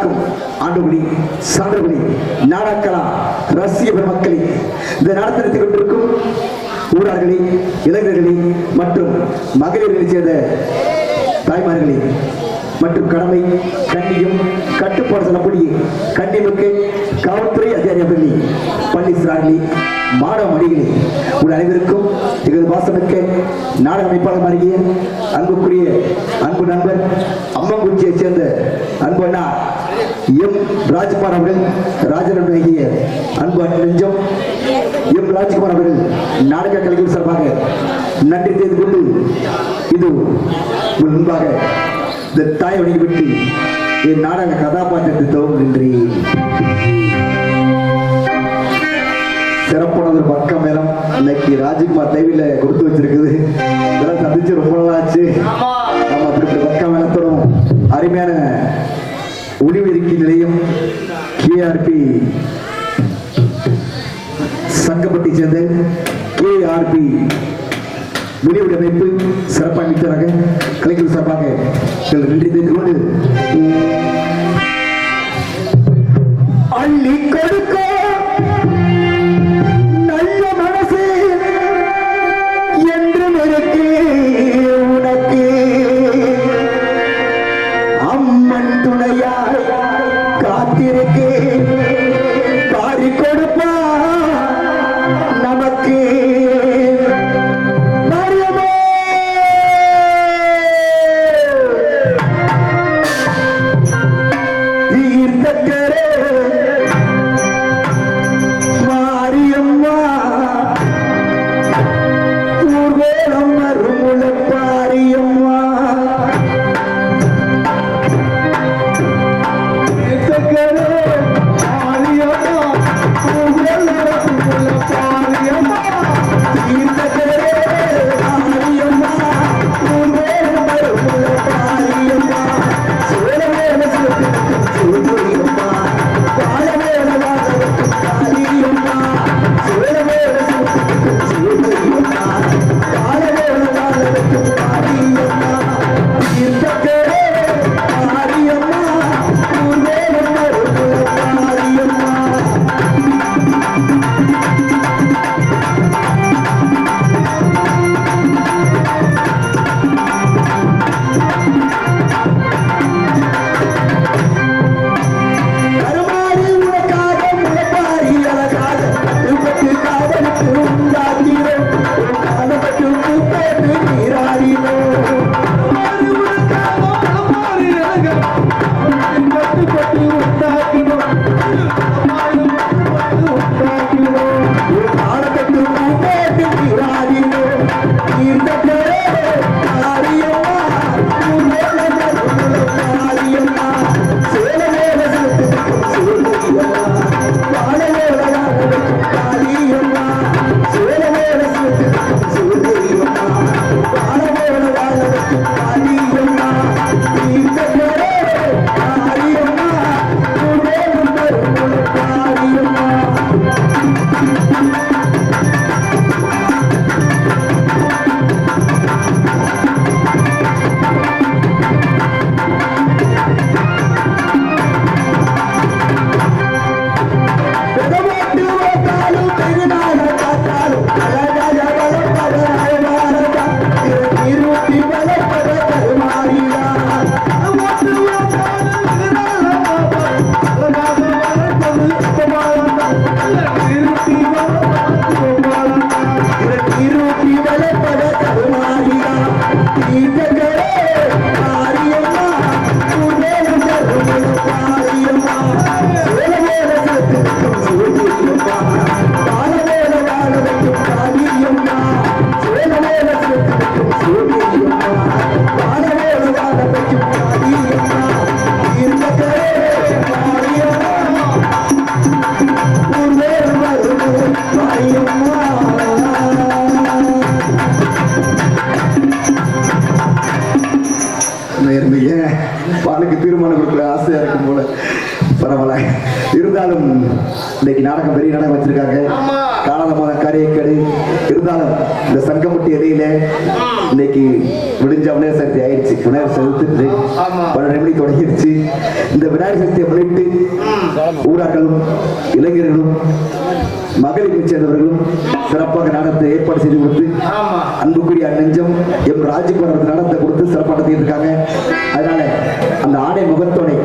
காக்கும் ஆண்டுபடி சான்றுகுடி நாடாக்கலா ரசிக பெருமக்களே இந்த நாடகத்தை கொண்டிருக்கும் ஊரார்களே இளைஞர்களே மற்றும் மகளிர்களை சேர்ந்த தாய்மார்களே மற்றும் கடமை கண்ணியும் கட்டுப்பாடு சொல்லக்கூடிய கண்ணிமிக்க காவல்துறை அதிகாரி பள்ளி பள்ளி சிறார்களே மாணவ மணிகளே உங்கள் அனைவருக்கும் எங்களது வாசமிக்க நாடக அமைப்பாளர் மாறிய அன்புக்குரிய அன்பு நண்பர் அம்மங்குறிச்சியைச் சேர்ந்த அன்பு அண்ணா எம் ராஜ்குமார் அவர்கள் ராஜனன் ஆகிய அன்பு நெஞ்சம். எம் ராஜ்குமார் அவர்கள் நாடக கலைஞர் சார்பாக நன்றி தெரிந்து கொண்டு இது முன்பாக இந்த தாய் வணங்கிவிட்டு என் நாடக கதாபாத்திரத்தை துவங்குகின்றேன் சிறப்பான ஒரு பக்கம் மேலம் இன்னைக்கு ராஜ்குமார் டைவில கொடுத்து வச்சிருக்குது. இதெல்லாம் சந்திச்சு ரொம்ப நாளாச்சு. நம்ம அப்படி பக்கம் மேலத்தோடும் அருமையான ஒளிவிருக்கி நிலையம் கேஆர்பி சங்கப்பட்டி சேர்ந்த கேஆர்பி முடிவமைப்பு சிறப்பாக மிக்கதாக கலைஞர் சார்பாக நன்றி தெரிந்து கொண்டு. அள்ளி கொடுக்கும் இந்த சங்கமுட்டி இலையில இன்னைக்கு விடிஞ்ச விநாயகர் சதுர்த்தி ஆயிடுச்சு விநாயகர் சதுர்த்தி. பன்னெண்டு மணி தொடங்கிருச்சு இந்த விநாயகர் சதுர்த்தியை முன்னிட்டு ஊரார்களும் இளைஞர்களும் மகளிரை சேர்ந்தவர்களும் சிறப்பாக நாடகத்தை ஏற்பாடு செய்து கொடுத்து. அன்புக்குரிய நெஞ்சம் எம் ராஜகுமார் நடனத்தை கொடுத்து சிறப்பாக நடத்திட்டு இருக்காங்க அதனால அந்த ஆடை முகத்தோனை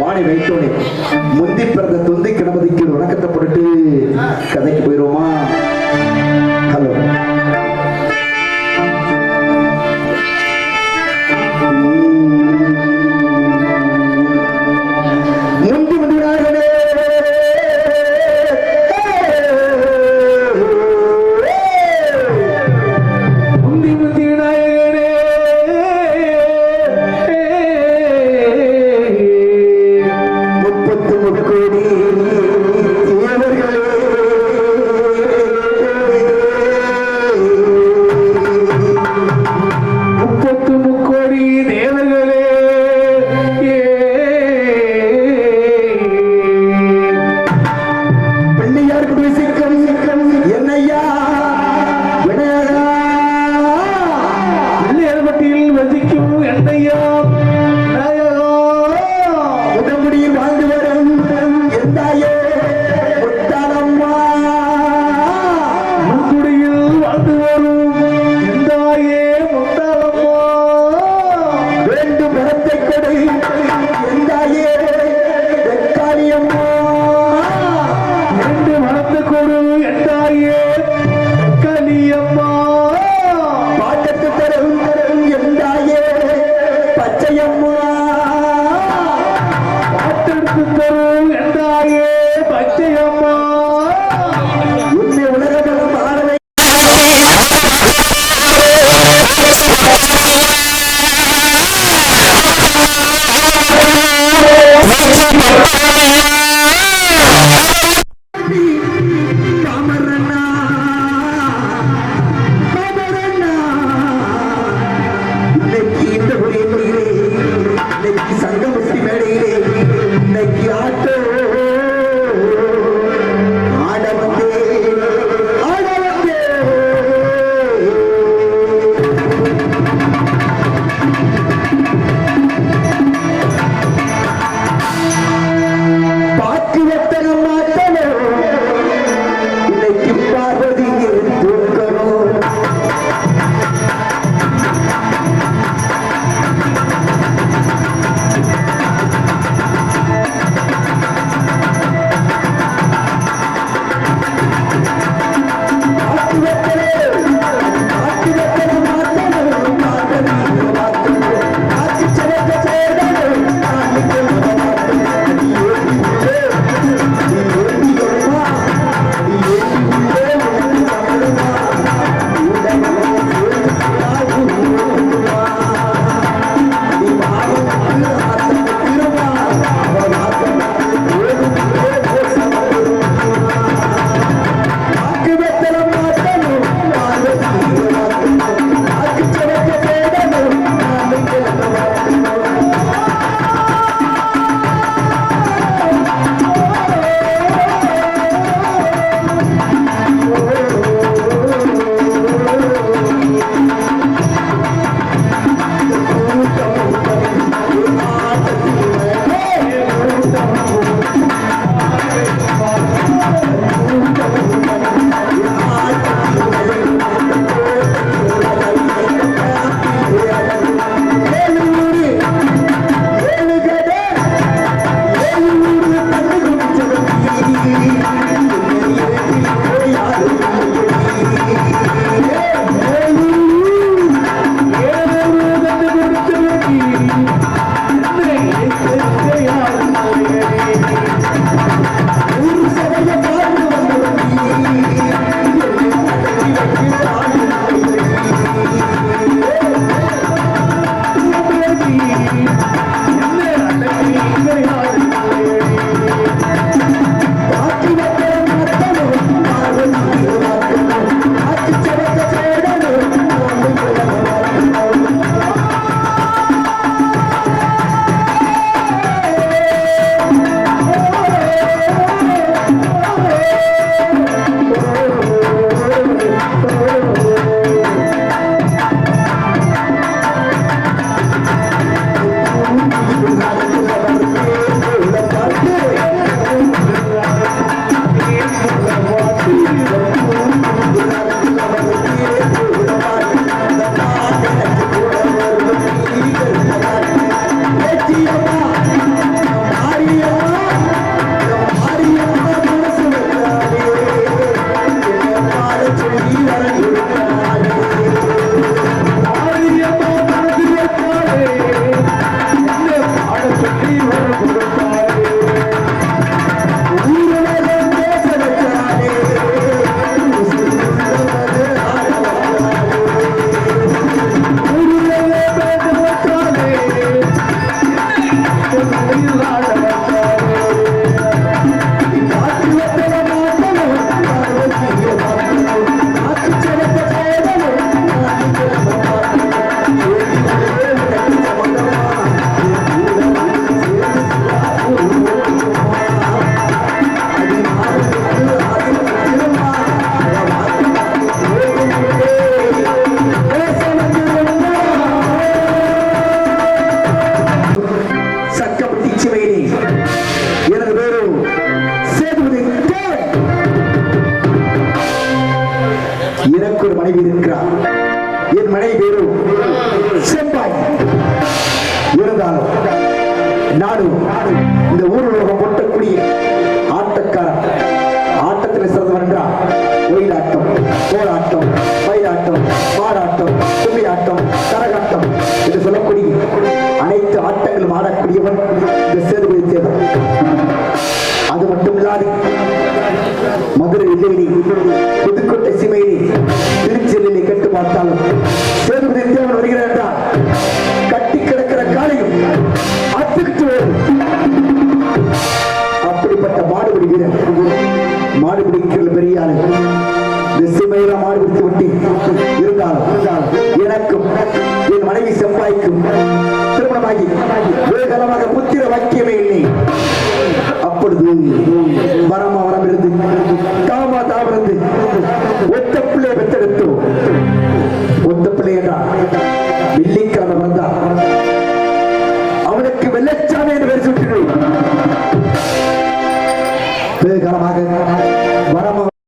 பானை வைத்தோனை முந்தி பிறந்த தொந்தி கணபதிக்கு வணக்கத்தை போட்டுட்டு கதைக்கு போயிருவோமா?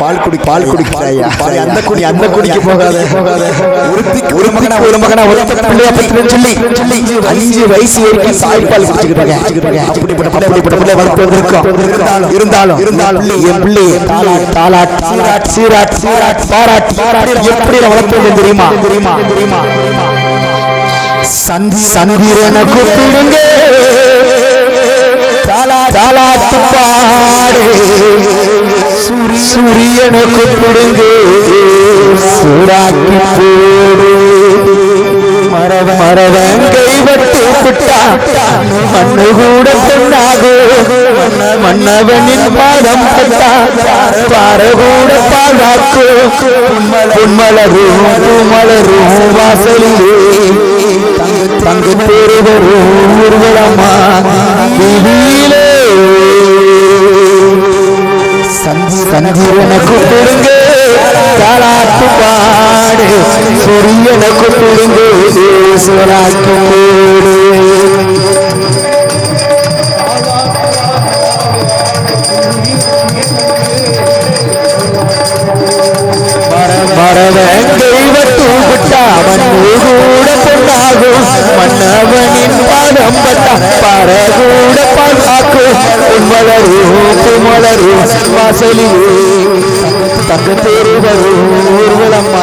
பால் குடி பால் குடிக்கிறாயா அந்த குடி அந்த குடிக்கு போகாத. போகாத ஒரு மகனா ஒரு மகனா ஒரு பிள்ளையா பெற்றுன்னு சொல்லி சொல்லி அஞ்சு வயசு வரைக்கும் தாய்ப்பால் குடிச்சுக்கிட்டாங்க அப்படிப்பட்ட பிள்ளை அப்படிப்பட்ட பிள்ளை வளர்த்து வந்திருக்கோம் இருந்தாலும் இருந்தாலும் என் பிள்ளை தாலாட் தாலாட் சீராட் சீராட் சீராட் பாராட் பாராட் எப்படி வந்தேன் தெரியுமா? தெரியுமா? தெரியுமா? சந்தி சந்திரன கூப்பிடுங்க. தாலா தாலாட்டு பாடு சூரியனை கூப்பிடுங்க சூடாக்கி போடு. மரவ மரவன் கைவட்டு விட்டா மண்ணு கூட பொண்ணாகு மன்னவனின் பாதம் பட்டா பார கூட பாதாக்கு. பொன்மலரும் பூமலரும் வாசலிலே. தங்கு பெறுவரும் ஊர்வலமா? சந்திரனுக்கு கொடுங்க. தாளாட்டு பாடு. சொரியனுக்கு கொடுங்க. சோராக்கி வாசலிலே தங்க தேர் வரும் ஊர்வலம்மா.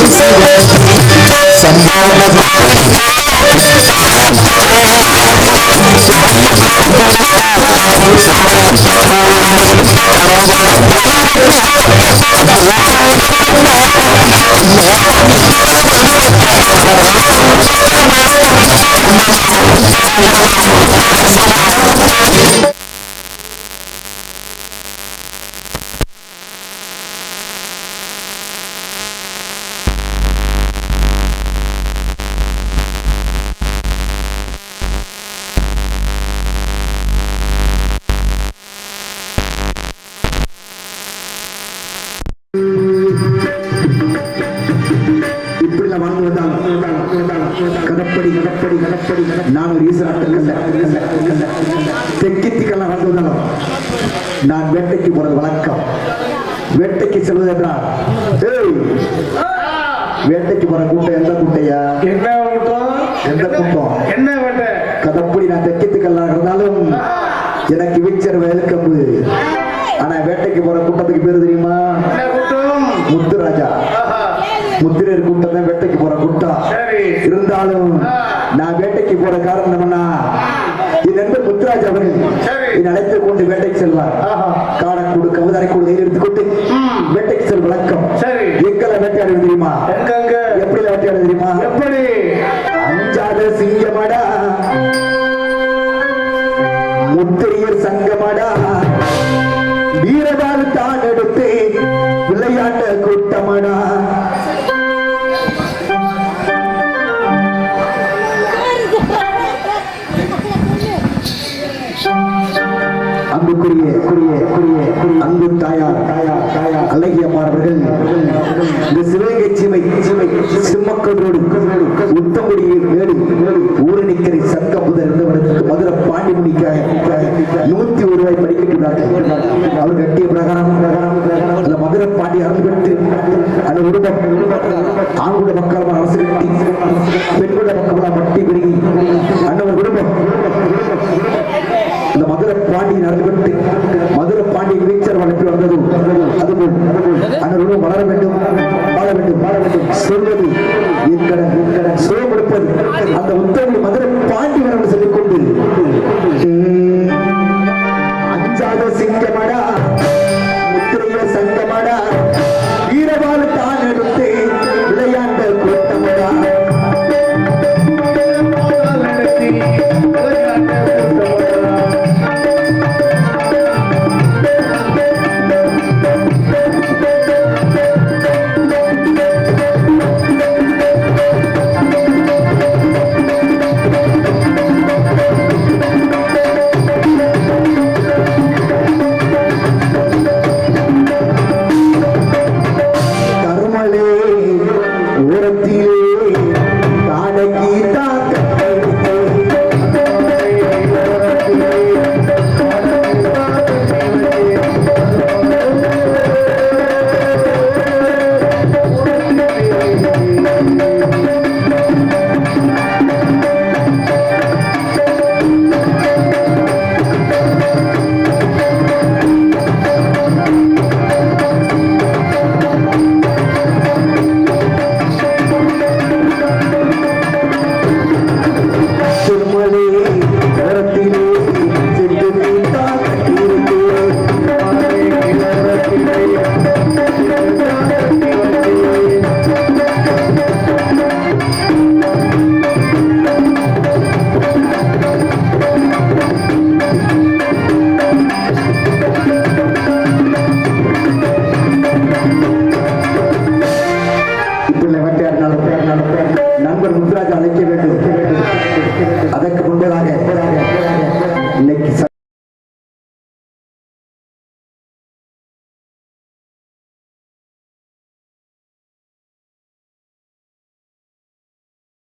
Gracias. வந்தான் கதப்படி கதப்படி கதப்படி. நான் ஒரு தெக்கித்திக்கெல்லாம் வாழ்ந்து வந்தாலும் நான் வேட்டைக்கு போறது வழக்கம். வேட்டைக்கு செல்வது என்றால் வேட்டைக்கு போற கூட்டம் எந்த கூட்டையா? என்ன கூட்டம்? எந்த கூட்டம்? என்ன வேட்டை? கதப்படி நான் தெக்கித்துக்கெல்லாம் இருந்தாலும் எனக்கு வீச்சர் வேலுக்கம்பு ஆனா வேட்டைக்கு போற கூட்டத்துக்கு பேரு தெரியுமா? முத்துராஜா. முத்திரர் கூட்டம் தான் வேட்டைக்கு போற கூட்டம் இருந்தாலும் நான் வேட்டைக்கு போற காரணம் என்னன்னா என் நண்பர் முத்துராஜ் அவர்கள் அழைத்துக் கொண்டு வேட்டைக்கு செல்வார். ஆஹா. காடக்கூடு கவுதாரைக்கூடு கையில் எடுத்துக்கொண்டு வேட்டைக்கு செல் வழக்கம். எங்களை வேட்டையாடுவது தெரியுமா? அந்த குடும்பம் ஆண்குட மக்கள் அரசு கட்டி பெண்குட மக்கள் மட்டி பெருகி